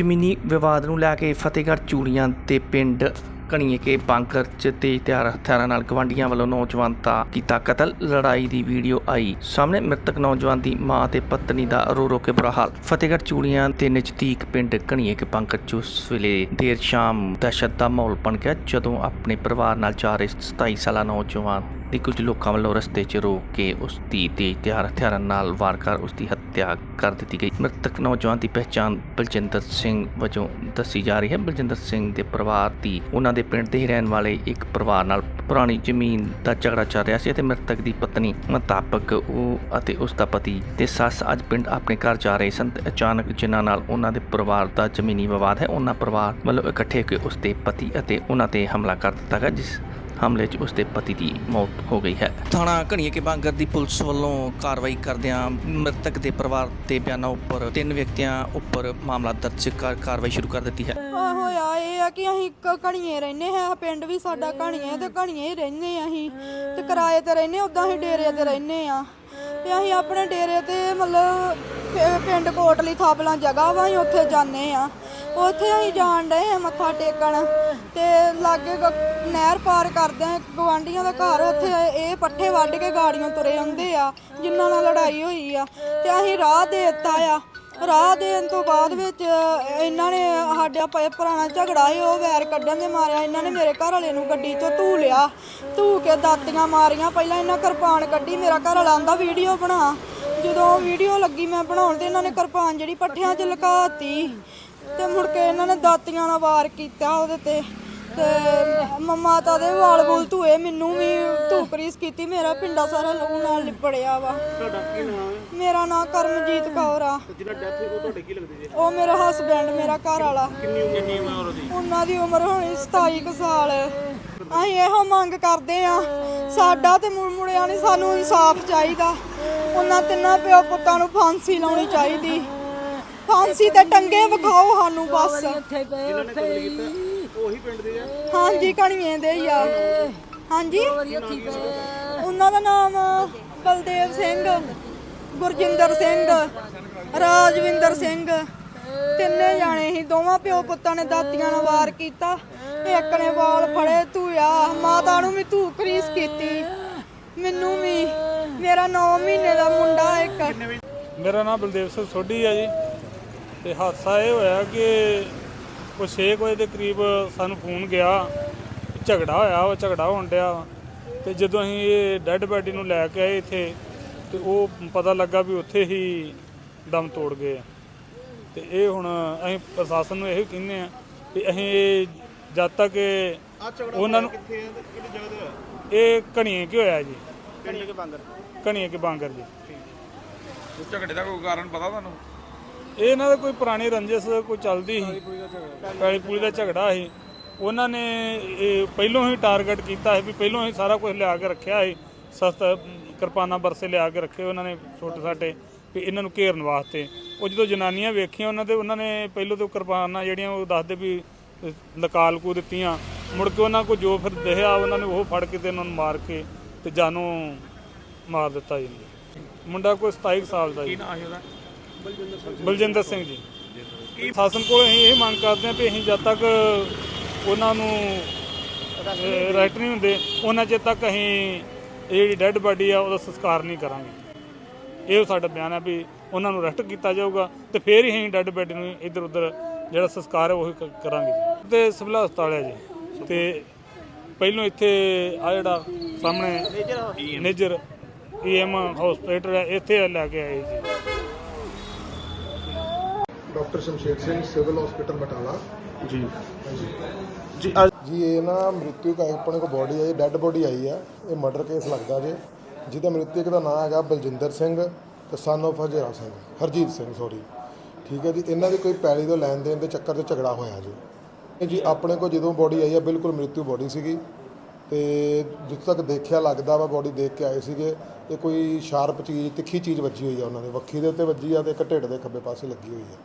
ਜ਼ਮੀਨੀ ਵਿਵਾਦ ਨੂੰ ਲੈ ਕੇ ਫਤਿਹਗੜ੍ਹ ਚੂੜੀਆਂ ਦੇ ਪਿੰਡ ਕਣੀਏ ਕੇ ਬਾਂਕਰ ਚ ਤੇਜ਼ ਤਿਆਰ ਹਥਿਆਰਾਂ ਨਾਲ ਗਵਾਂਡੀਆਂ ਵੱਲੋਂ ਨੌਜਵਾਨ ਦਾ ਕੀਤਾ ਕਤਲ। ਲੜਾਈ ਦੀ ਵੀਡੀਓ ਆਈ ਸਾਹਮਣੇ। ਮ੍ਰਿਤਕ ਨੌਜਵਾਨ ਦੀ ਮਾਂ ਤੇ ਪਤਨੀ ਦਾ ਰੋ ਰੋ ਕੇ ਬੁਰਾ ਹਾਲ। ਫਤਿਹਗੜ੍ਹ ਚੂੜੀਆਂ ਦੇ ਨਜ਼ਦੀਕ ਪਿੰਡ ਕਣੀਏ ਕੇ ਬਾਂਕਰ ਚ ਉਸ ਵੇਲੇ ਦੇਰ ਸ਼ਾਮ ਦਹਿਸ਼ਤ ਦਾ ਮਾਹੌਲ ਬਣ ਗਿਆ, ਜਦੋਂ ਆਪਣੇ ਪਰਿਵਾਰ ਨਾਲ ਜਾ ਰਹੇ 27 ਸਾਲਾ ਨੌਜਵਾਨ ਦੀ ਕੁਝ ਲੋਕਾਂ ਵੱਲੋਂ ਰਸਤੇ 'ਚ ਰੋਕ ਕੇ ਉਸ ਦੀ ਤੇਜ਼ ਤਿਆਰ ਹਥਿਆਰਾਂ ਨਾਲ ਵਾਰ ਕਰ ਉਸ ਦੀ ਹੱਤਿਆ ਕਰ ਦਿੱਤੀ ਗਈ। ਮ੍ਰਿਤਕ ਨੌਜਵਾਨ ਦੀ ਪਹਿਚਾਣ ਬਲਜਿੰਦਰ ਸਿੰਘ ਵਜੋਂ ਦੱਸੀ ਜਾ ਰਹੀ ਹੈ। ਬਲਜਿੰਦਰ ਸਿੰਘ ਦੇ ਪਰਿਵਾਰ ਦੀ ਉਹਨਾਂ ਦੇ ਪਿੰਡ ਦੇ ਹੀ ਰਹਿਣ ਵਾਲੇ ਇੱਕ ਪਰਿਵਾਰ ਨਾਲ ਪੁਰਾਣੀ ਜ਼ਮੀਨ ਦਾ ਝਗੜਾ ਚੱਲ ਰਿਹਾ ਸੀ ਅਤੇ ਮ੍ਰਿਤਕ ਦੀ ਪਤਨੀ ਮੁਤਾਬਕ ਉਹ ਅਤੇ ਉਸ ਦਾ ਪਤੀ ਤੇ ਸੱਸ ਅੱਜ ਪਿੰਡ ਆਪਣੇ ਘਰ ਜਾ ਰਹੇ ਸਨ। ਤੇ ਅਚਾਨਕ ਜਿਨ੍ਹਾਂ ਨਾਲ ਉਹਨਾਂ ਦੇ ਪਰਿਵਾਰ ਦਾ ਜ਼ਮੀਨੀ ਵਿਵਾਦ ਹੈ, ਉਹਨਾਂ ਪਰਿਵਾਰ ਵੱਲੋਂ ਇਕੱਠੇ ਹੋ ਕੇ ਉਸ ਦੇ ਪਤੀ ਅਤੇ ਉਹਨਾਂ ਤੇ ਹਮਲਾ ਕਰ ਦਿੱਤਾ ਗਿਆ, ਜਿਸ ਹਮਲੇ 'ਚ ਉਸ ਦੇ ਪਤੀ ਦੀ ਮੌਤ ਹੋ ਗਈ ਹੈ। ਥਾਣਾ ਘਣੀਏ ਕੇ ਬਾਂਗਰ ਦੀ ਪੁਲਿਸ ਵੱਲੋਂ ਕਾਰਵਾਈ ਕਰਦਿਆਂ ਮ੍ਰਿਤਕ ਦੇ ਪਰਿਵਾਰ ਦੇ ਬਿਆਨਾਂ ਉੱਪਰ ਤਿੰਨ ਵਿਅਕਤੀਆਂ ਉੱਪਰ ਮਾਮਲਾ ਦਰਜ ਕਰ ਕਾਰਵਾਈ ਸ਼ੁਰੂ ਕਰ ਦਿੱਤੀ ਹੈ। ਆ ਹੋਇਆ ਇਹ ਆ ਕਿ ਅਸੀਂ ਘਣੀਏ ਰਹਿੰਦੇ ਹਾਂ ਪਿੰਡ ਵੀ ਸਾਡਾ ਘਣੀਏ ਤੇ ਘਣੀਏ ਹੀ ਰਹਿੰਦੇ ਆ ਅਸੀਂ। ਤੇ ਕਿਰਾਏ ਤੇ ਰਹਿੰਦੇ ਉਦਾਂ ਅਸੀਂ ਡੇਰੇ ਤੇ ਰਹਿੰਦੇ ਆ ਤੇ ਅਸੀਂ ਆਪਣੇ ਡੇਰੇ ਤੇ ਮਤਲਬ ਪਿ- ਪਿੰਡ ਕੋਟਲੀ ਥਾਪਲਾਂ ਜਗ੍ਹਾ ਵਾ, ਅਸੀਂ ਉੱਥੇ ਜਾਂਦੇ ਆ ਉੱਥੇ ਅਸੀਂ ਜਾਣ ਡਏ ਆ ਮੱਥਾ ਟੇਕਣ ਤੇ ਲਾਗੇ ਗ- ਨਹਿਰ ਪਾਰ ਕਰਦੇ ਆ ਗਵਾਂਡੀਆਂ ਦਾ ਘਰ ਉੱਥੇ ਇਹ ਪੱਠੇ ਵੱਢ ਕੇ ਗਾੜੀਆਂ ਤੁਰੇ ਆਉਂਦੇ ਆ, ਜਿਨ੍ਹਾਂ ਨਾਲ ਲੜਾਈ ਹੋਈ ਆ। ਤੇ ਅਸੀਂ ਰਾਹ ਦੇ ਦਿੱਤਾ ਆ। ਰਾਹ ਦੇਣ ਤੋਂ ਬਾਅਦ ਵਿੱਚ ਇਹਨਾਂ ਨੇ ਸਾਡਾ ਪੁਰਾਣਾ ਝਗੜਾ ਸੀ, ਉਹ ਵੈਰ ਕੱਢਣ ਦੇ ਮਾਰਿਆ, ਇਹਨਾਂ ਨੇ ਮੇਰੇ ਘਰ ਵਾਲੇ ਨੂੰ ਗੱਡੀ 'ਚੋਂ ਧੂ ਲਿਆ, ਧੂ ਕੇ ਦਾਤੀਆਂ ਮਾਰੀਆਂ, ਪਹਿਲਾਂ ਇਹਨਾਂ ਕਿਰਪਾਨ ਕੱਢੀ, ਮੇਰਾ ਘਰ ਵਾਲਾ ਆਂਦਾ, ਵੀਡੀਓ ਬਣਾ। ਜਦੋਂ ਵੀਡੀਓ ਲੱਗੀ ਮੈਂ ਬਣਾਉਣ ਤੇ ਇਹਨਾਂ ਨੇ ਕਿਰਪਾਨ ਜਿਹੜੀ ਪੱਠਿਆਂ 'ਚ ਲੁਕਾਤੀ ਤੇ ਮੁੜ ਕੇ ਇਹਨਾਂ ਨੇ ਦਾਤੀਆਂ ਨਾਲ ਵਾਰ ਕੀਤਾ ਉਹਦੇ ਤੇ। ਤੇ ਮੰਮਾ ਤਾਂ ਦੇ ਵਾਲ ਬੁਲ ਧੂਏ ਮੈਨੂੰ ਵੀ ਧੂਕਰੀਸ ਕੀਤੀ ਮੇਰਾ ਪਿੰਡਾ ਸਾਰਾ ਲਹੂ ਨਾਲ ਲਿਪੜਿਆ ਵਾ। ਤੁਹਾਡਾ ਕੀ ਨਾਮ ਹੈ? ਮੇਰਾ ਨਾਮ ਕਰਮਜੀਤ ਕੌਰ ਆ। ਤੇ ਜਿਹਦਾ ਡੈਥ ਹੋਈ ਉਹ ਤੁਹਾਡੇ ਕੀ ਲੱਗਦੇ ਜੀ? ਉਹ ਮੇਰਾ ਹਸਬੈਂਡ ਮੇਰਾ ਘਰ ਵਾਲਾ। ਕਿੰਨੀ ਉਮਰ? ਕਿੰਨੀ ਉਮਰ ਉਹਦੀ? ਉਹਨਾਂ ਦੀ ਉਮਰ ਹੋਣੀ 27 ਕੁ ਸਾਲ। ਅਸੀਂ ਇਹੋ ਮੰਗ ਕਰਦੇ ਆ ਸਾਡਾ ਤੇ ਮੁੜ ਮੁੜਿਆ ਨਹੀਂ ਸਾਨੂੰ ਇਨਸਾਫ ਚਾਹੀਦਾ। ਉਹਨਾਂ ਤਿੰਨਾਂ ਪਿਓ ਪੁੱਤਾਂ ਨੂੰ ਫਾਂਸੀ ਲਾਉਣੀ ਚਾਹੀਦੀ। ਫਾਂਸੀ ਤੇ ਟੰਗੇ ਵਿਖਾਓ ਸਾਨੂੰ ਬਸ। ਨੇ ਉਹੀ ਪਿੰਡ ਦੇ ਆ। ਹਾਂਜੀ ਕਣੀਏ ਦੇ ਹੀ ਆ। ਹਾਂਜੀ? ਉਹਨਾਂ ਦਾ ਨਾਮ ਬਲਦੇਵ ਸਿੰਘ ਗੁਰਜਿੰਦਰ ਸਿੰਘ ਰਾਜਵਿੰਦਰ ਸਿੰਘ। ਤਿੰਨੇ ਜਾਣੇ ਸੀ ਦੋਵਾਂ ਪਿਓ ਪੁੱਤਾਂ ਨੇ ਦਾਤੀਆਂ ਨਾਲ ਵਾਰ ਕੀਤਾ। ਇੱਕ ਨੇ ਵਾਲ ਫੜੇ ਧੂਇਆ ਮਾਤਾ ਨੂੰ ਵੀ ਧੂ ਕਰੀਸ ਕੀਤੀ। ਮੈਨੂੰ ਵੀ ਮੇਰਾ 9 ਮਹੀਨੇ ਦਾ ਮੁੰਡਾ ਇੱਕ। ਮੇਰਾ ਨਾਮ ਬਲਦੇਵ ਸਿੰਘ ਸੋਢੀ ਹੈ ਜੀ। ਤੇ ਹਾਦਸਾ ਇਹ ਹੋਇਆ ਕਿ ਕੋਈ 6 ਵਜੇ ਦੇ ਕਰੀਬ ਸਾਨੂੰ ਫੋਨ ਗਿਆ ਝਗੜਾ ਹੋਇਆ ਉਹ ਝਗੜਾ ਹੋਣ ਡਿਆ ਤੇ ਜਦੋਂ ਅਸੀਂ ਇਹ ਡੈੱਡ ਬੈਡੀ ਨੂੰ ਲੈ ਕੇ ਆਏ ਇੱਥੇ ਤੇ ਉਹ ਪਤਾ ਲੱਗਾ ਵੀ ਉੱਥੇ ਹੀ ਦਮ ਤੋੜ ਗਏ ਆ। ਤੇ ਇਹ ਹੁਣ ਅਸੀਂ ਪ੍ਰਸ਼ਾਸਨ ਨੂੰ ਇਹੋ ਕਹਿੰਦੇ ਆ ਵੀ ਅਸੀਂ ਇਹ ਜਦ ਤੱਕ ਇਹ ਆ ਉਹਨਾਂ ਨੂੰ ਕਿੱਥੇ ਹੈ ਤੇ ਕਿਹੜੀ ਜਗ੍ਹਾ ਤੇ ਹੋਇਆ? ਇਹ ਘਣੀਏ ਕਿ ਹੋਇਆ ਜੀ? ਕਿੰਨੇ ਕੇ ਬਾਂਗਰ ਘਣੀਏ ਕੇ ਬਾਂਗਰ ਜੀ। ਉਹ ਝਗੜੇ ਦਾ ਕੋਈ ਕਾਰਨ ਪਤਾ ਤੁਹਾਨੂੰ? ਇਹ ਇਹਨਾਂ ਦਾ ਕੋਈ ਪੁਰਾਣੀ ਰੰਜਿਸ਼ ਕੋਈ ਚੱਲਦੀ ਸੀ। ਪੈਲੀ ਪੂਲੀ ਦਾ ਝਗੜਾ ਸੀ। ਉਹਨਾਂ ਨੇ ਇਹ ਪਹਿਲੋਂ ਹੀ ਟਾਰਗੇਟ ਕੀਤਾ ਸੀ ਵੀ ਪਹਿਲੋਂ ਹੀ ਸਾਰਾ ਕੁਝ ਲਿਆ ਕੇ ਰੱਖਿਆ ਸੀ। ਸਸਤਾ ਕਿਰਪਾਨਾਂ ਬਰਸੇ ਲਿਆ ਕੇ ਰੱਖੇ ਉਹਨਾਂ ਨੇ ਛੋਟੇ ਛਾਟੇ ਵੀ ਇਹਨਾਂ ਨੂੰ ਘੇਰਨ ਵਾਸਤੇ। ਉਹ ਜਦੋਂ ਜਨਾਨੀਆਂ ਵੇਖੀਆਂ ਉਹਨਾਂ ਦੇ, ਉਹਨਾਂ ਨੇ ਪਹਿਲੋਂ ਤੋਂ ਕਿਰਪਾਨਾਂ ਜਿਹੜੀਆਂ ਉਹ ਦੱਸਦੇ ਵੀ ਲਕਾਲ ਕੂ ਦਿੱਤੀਆਂ। ਮੁੜ ਕੇ ਉਹਨਾਂ ਕੋ ਜੋ ਫਿਰ ਦਿਖਿਆ, ਉਹਨਾਂ ਨੇ ਉਹ ਫੜ ਕੇ ਤੇ ਉਹਨਾਂ ਨੂੰ ਮਾਰ ਕੇ ਤੇ ਜਾਨੋਂ ਮਾਰ ਦਿੱਤਾ ਜੀ। ਮੁੰਡਾ ਕੋਈ 27 ਸਾਲ ਦਾ ਜੀ। ਨਾ ਆਹੀ ਉਹਦਾ? ਬਲਜਿੰਦਰ ਸਿੰਘ ਜੀ। ਕੀ ਸ਼ਾਸਨ ਕੋਲ ਅਸੀਂ ਇਹ ਮੰਗ ਕਰਦੇ ਹਾਂ ਵੀ ਅਸੀਂ ਜਦ ਤੱਕ ਉਹਨਾਂ ਨੂੰ ਰਾਈਟ ਨਹੀਂ ਹੁੰਦੇ, ਉਹਨਾਂ ਚਿਰ ਤੱਕ ਅਸੀਂ ਜਿਹੜੀ ਡੈੱਡ ਬਾਡੀ ਆ, ਉਹਦਾ ਸੰਸਕਾਰ ਨਹੀਂ ਕਰਾਂਗੇ। ਇਹ ਸਾਡਾ ਬਿਆਨ ਹੈ ਵੀ ਉਹਨਾਂ ਨੂੰ ਅਰੈਸਟ ਕੀਤਾ ਜਾਊਗਾ ਤੇ ਫੇਰ ਹੀ ਅਸੀਂ ਡੈੱਡ ਬਾਡੀ ਨੂੰ ਇੱਧਰ ਉੱਧਰ ਜਿਹੜਾ ਸੰਸਕਾਰ ਹੈ ਉਹ ਕਰਾਂਗੇ ਜੀ। ਤੇ ਸਿਵਲ ਹਸਪਤਾਲ ਹੈ ਜੀ। ਤੇ ਪਹਿਲੋਂ ਇੱਥੇ ਆ ਜਿਹੜਾ ਸਾਹਮਣੇ ਨੇਜਰ ਈਐਮ ਹਸਪੀਟਲ ਹੈ ਇੱਥੇ ਲੈ ਕੇ ਆਏ ਜੀ। Doctor Shamsher Singh civil hospital Batala. ਜੀ। ਜੀ ਜੀ ਇਹ ਨਾ ਮ੍ਰਿਤੂ ਕਾ ਆਪਣੇ ਕੋ ਬੋਡੀ ਆਈ ਡੈੱਡ ਬੋਡੀ ਆਈ ਆ। ਇਹ ਮਰਡਰ ਕੇਸ ਲੱਗਦਾ ਜੇ। ਜਿਹਦਾ ਮ੍ਰਿਤਕ ਦਾ ਨਾਮ ਹੈਗਾ ਬਲਜਿੰਦਰ ਸਿੰਘ ਤੇ son of Hazra Singh Harjeet Singh sorry ਠੀਕ ਹੈ ਜੀ ਇਹਨਾਂ ਦੀ ਕੋਈ ਪੈਲੀ ਤੋਂ ਲੈਣ ਦੇਣ ਦੇ ਚੱਕਰ 'ਚ ਝਗੜਾ ਹੋਇਆ ਜੀ। ਇਹ ਜੀ ਆਪਣੇ ਕੋ ਜਦੋਂ ਬੋਡੀ ਆਈ ਆ ਬਿਲਕੁਲ ਮ੍ਰਿਤੂ ਬੋਡੀ ਸੀਗੀ। ਤੇ ਜਿੱਥੇ ਤੱਕ ਦੇਖਿਆ ਲੱਗਦਾ ਵਾ ਬੋਡੀ ਦੇਖ ਕੇ ਆਏ ਸੀਗੇ। ਇਹ ਕੋਈ ਸ਼ਾਰਪ ਚੀਜ਼ ਤਿੱਖੀ ਚੀਜ਼ ਵੱਜੀ ਹੋਈ ਆ ਉਹਨਾਂ ਦੇ। ਵੱਖੀ ਦੇ ਉੱਤੇ ਵੱਜੀ ਆ ਤੇ ਇੱਕ ਢਿੱਡ ਦੇ ਖੱਬੇ ਪਾਸੇ ਲੱਗੀ ਹੋਈ ਆ।